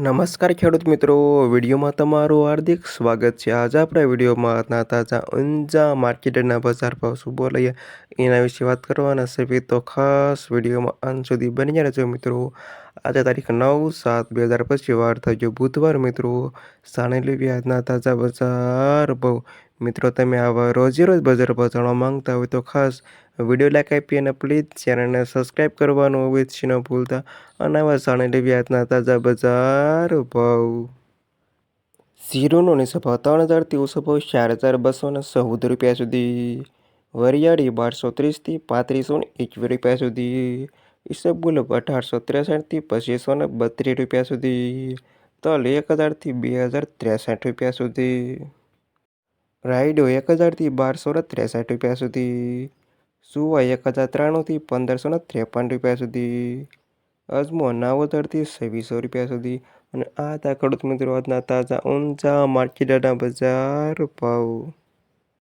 નમસ્કાર ખેડૂત મિત્રો, વિડીયોમાં તમારું હાર્દિક સ્વાગત છે. આજે આપણે વિડીયોમાં તાજા ઊંઝા માર્કેટના બજાર ભાવ શું બોલાઈએ એના વિશે વાત કરવાના છે. તો ખાસ વિડીયોમાં અંત સુધી બની રહેજો મિત્રો. આજે તારીખ નવ સાત બે હજાર પચીસ, વાર થઈ ગયો બુધવાર મિત્રો. સાણેલી વ્યાજના તાજા બજાર ભાવ મિત્રો, તમે આવા રોજે રોજ બજાર ભાવ જાણવા માંગતા હોય તો ખાસ વીડિયો લાઈક આપી અને પ્લીઝ ચેનલને સબસ્ક્રાઈબ કરવાનું અવશ્ય ન ભૂલતા. અને આવા જાણી વ્યાજના તાજા બજાર ભાવ. ઝીરોનો નીચો ત્રણ હજારથી ઓછો ભાવ ચાર હજાર બસો ને ચૌદ રૂપિયા સુધી. વરિયાળી બારસો ત્રીસથી પાંત્રીસો ને એકવીસ રૂપિયા સુધી. ઈસબગુલ અઢારસો ત્રેસઠથી પચીસો ને બત્રીસ રૂપિયા સુધી. તલ એક હજારથી બે હજાર ત્રેસઠ રૂપિયા સુધી. રાયડો એક હજારથી બારસો ને ત્રેસઠ રૂપિયા સુધી, સુવા એક હજાર ત્રાણુંથી પંદરસો ને ત્રેપન રૂપિયા સુધી, અજમો નવ હજારથી છવ્વીસો રૂપિયા સુધી અને આ હતા ખેડૂત મિત્રો આજના તાજા ઊંચા માર્કેટના બજાર ભાવ.